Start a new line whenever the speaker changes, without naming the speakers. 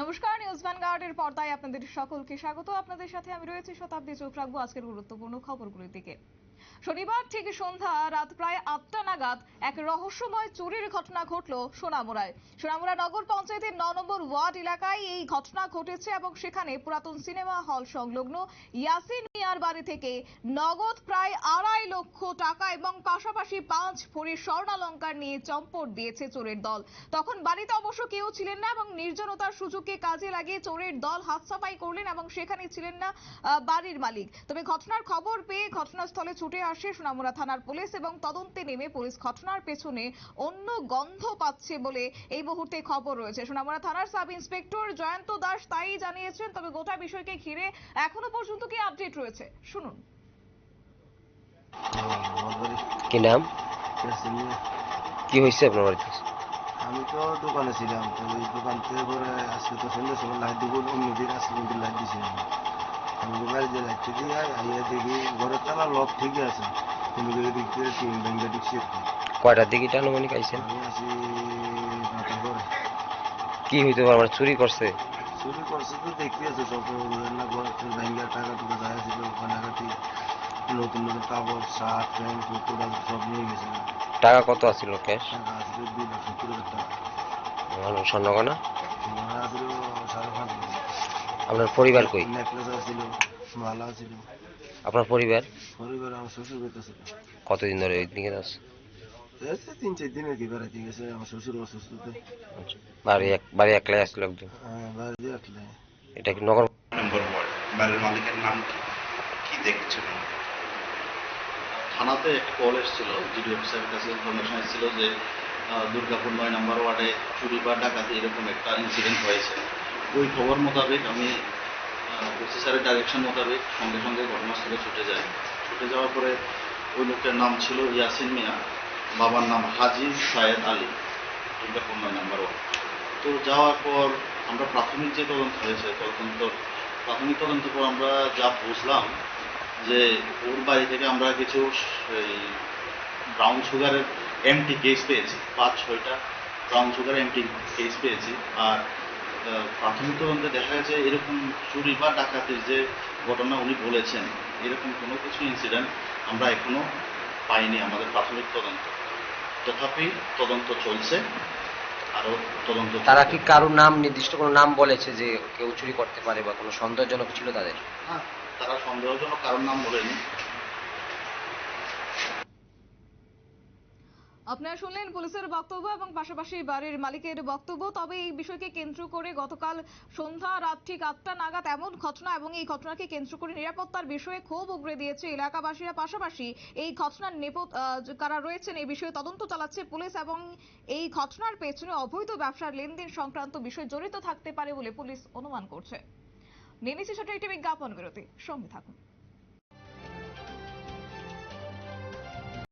নমস্কার নিউজ ভ্যানগার্ডের পর্দায় আপনাদের সকলকে স্বাগত। আপনাদের সাথে আমি রয়েছি শতাব্দী চোখ রাখব আজকের গুরুত্বপূর্ণ খবরগুলির দিকে। শনিবার ঠিক সন্ধ্যা রাত প্রায় আটটা নাগাদ এক রহস্যময় চুরির ঘটনা ঘটল সোনামুড়ায়। সোনামুড়া নগর পঞ্চায়েতের ন নম্বর ওয়ার্ড এলাকায় এই ঘটনা ঘটেছে এবং সেখানে পুরাতন সিনেমা হল সংলগ্ন ইয়াসিন মিয়ার বাড়ি থেকে নগদ প্রায় আড়াই লক্ষ টাকা এবং পাশাপাশি পাঁচ ভরি স্বর্ণালঙ্কার নিয়ে চম্পট দিয়েছে চোরের দল। তখন বাড়িতে অবশ্য কেউ ছিলেন না এবং নির্জনতার সুযোগকে কাজে লাগিয়ে চোরের দল হাতসাফাই করলেন এবং সেখানে ছিলেন না বাড়ির মালিক। তবে ঘটনার খবর পেয়ে ঘটনাস্থলে ছুটে আসে সোনামুড়া থানার পুলিশ এবং তদন্তে নেমে পুলিশ ঘটনার পেছনে অন্য গন্ধ পাচ্ছে বলে এই মুহূর্তে খবর রয়েছে। সোনামুড়া থানার সাব ইন্সপেক্টর জয়ন্ত দাস তাই জানিয়েছেন তবে গোটা বিষয়কে ঘিরে এখনও পর্যন্ত কি আপডেট রয়েছে? শুনুন।
কি নাম? কি হয়েছে আপনার বাড়িতে?
আমি তো দোকানে ছিলাম তো ওই দোকান থেকে আজকে তো সন্ধ্যের সময় লাইট দিব অন্যদিন আজকে কিন্তু লাইট দিছিলাম আমি তো বাড়ি যে লাইটটা আইয়া দেখি ঘরের তালা লক ঠিকই আছে কিন্তু দেখি দেখতে তিন ব্যাংকে ঢুকছি আর কি।
কয়টার দিকে আনুমানিক আইছেন
আমি নটা করে
কি হইতে পারে? মানে চুরি করছে?
চুরি করছে তো দেখতে আছে সব ব্যাংকে টাকা টুকা যায় ছিল কানাকাটি নতুন নতুন কাপড় শার্ট প্যান্ট কুকুর সব নিয়ে গেছে।
টাকা কত আছিল ক্যাশ
টাকা আসলে দুই লাখ সত্তর হাজার টাকা।
স্বর্ণগনা
মনে আসলে সাড়ে পাঁচ
আপনার পরিবার কই?
আছিল মালা ছিল।
আপনার পরিবার?
পরিবার আমার শ্বশুর বাড়িতে ছিল।
কতদিন ধরে ওই দিকে আছে?
তিন চার দিন কি বেড়াতে গেছে আমার শ্বশুর অসুস্থতে
বাড়ি এক বাড়ি একলাই আসছিল একদম?
হ্যাঁ বাড়িতে আসলে
এটা কি নগর?
নম্বর ওয়ার্ড বাড়ির মালিকের নাম কি? কি দেখছেন
থানাতে একটা কল এসেছিল জিডি অফিসারের কাছে ইনফরমেশন এসেছিল যে দুর্গাপুর নয় নম্বর ওয়ার্ডে চুরি বা ডাকাতি এরকম একটা ইনসিডেন্ট হয়েছে। ওই খবর মোতাবেক আমি ওসি স্যারের ডাইরেকশন মোতাবেক সঙ্গে সঙ্গে ঘটনাস্থলে ছুটে যাই। ছুটে যাওয়ার পরে ওই লোকের নাম ছিল ইয়াসিন মিয়া, বাবার নাম হাজি সায়েদ আলী। দুর্গাপুর নয় নাম্বার ওয়ান তো যাওয়ার পর আমরা প্রাথমিক যে তদন্ত হয়েছে, তদন্ত, প্রাথমিক তদন্তের পর আমরা যা বুঝলাম যে ওর বাড়ি থেকে আমরা কিছু এই ব্রাউন সুগারের এমটি কেস পেয়েছি। পাঁচ, ছয়টা ব্রাউন সুগার এমটি কেস পেয়েছি। আর প্রাথমিক তদন্তে দেখা গেছে এরকম চুরি বা ডাকাতির যে ঘটনা উনি বলেছেন এরকম কোনো কিছু ইনসিডেন্ট আমরা এখনও পাইনি আমাদের প্রাথমিক তদন্ত। তথাপি তদন্ত চলছে আরও তদন্ত
তারা। কি কারও নাম নির্দিষ্ট কোনো নাম বলেছে যে কেউ চুরি করতে পারে বা কোনো সন্দেহজনক ছিল তাদের?
হ্যাঁ তারা সন্দেহজনক কারোর নাম বলেনি।
আপনারা শুনলেন পুলিশের বক্তব্য এবং পাশাপাশি বাড়ির মালিকের বক্তব্য। তবে এই বিষয়কে কেন্দ্র করে গতকাল সন্ধ্যা রাত ঠিক আটটা নাগাদ এমন ঘটনা এবং এই ঘটনাকে কেন্দ্র করে নিরাপত্তার বিষয়ে ক্ষোভ উগরে দিয়েছে এলাকাবাসীরা। পাশাপাশি এই ঘটনার নেপথ কারা রয়েছেন এই বিষয়ে তদন্ত চালাচ্ছে পুলিশ এবং এই ঘটনার পেছনে অবৈধ ব্যবসার লেনদেন সংক্রান্ত বিষয় জড়িত থাকতে পারে বলে পুলিশ অনুমান করছে। নিচ্ছে ছোট একটি বিজ্ঞাপন বিরতি। সঙ্গে থাকুন।